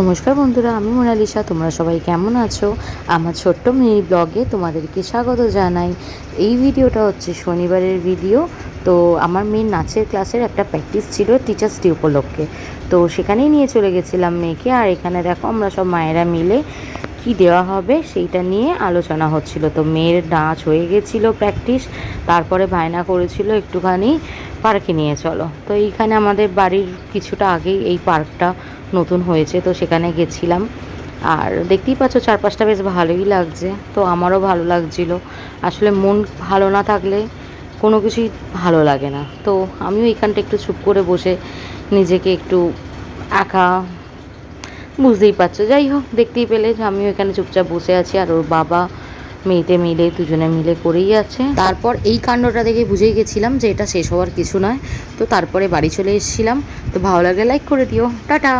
নমস্কার বন্ধুরা, আমি মোনালিসা, তোমরা সবাই কেমন আছো? আমার ছোট্ট মিনি ব্লগে তোমাদেরকে স্বাগত জানাই। এই ভিডিওটা হচ্ছে শনিবারের ভিডিও। তো আমার মেয়ের নাচের ক্লাসের একটা প্র্যাকটিস ছিল টিচার্স ডে উপলক্ষে। তো সেখানেই নিয়ে চলে গেছিলাম মেয়েকে। আর এখানে দেখো আমরা সব মায়েরা মিলে কি দেওয়া হবে সেইটা নিয়ে আলোচনা হচ্ছিল। তো মেয়ের নাচ হয়ে গেছিল প্র্যাকটিস তারপরে বায়না করেছিল একটুখানি পার্কে নিয়ে চলো। তো এইখানে আমাদের বাড়ির কিছুটা আগেই এই পার্কটা নতুন হয়েছে, তো সেখানে গেছিলাম। আর দেখতেই পাচ্ছ চারপাশটা বেশ ভালোই লাগছে, তো আমারও ভালো লাগছিল। আসলে মন ভালো না থাকলে কোনো কিছুই ভালো লাগে না। তো আমিও এইখানটা একটু চুপ করে বসে নিজেকে একটু একা বুঝতেই পারছ। যাই হোক, দেখতেই পেলে যে আমিও এখানে চুপচাপ বসে আছি আর ওর বাবা, মেয়েতে মিলে, দুজনে মিলে করেই আছে। তারপর এই কাণ্ডটা দেখে বুঝেই গেছিলাম যে এটা শেষ হওয়ার কিছু নয়। তো তারপরে বাড়ি চলে এসেছিলাম। তো ভালো লাগলে লাইক করে দিও। টাটা!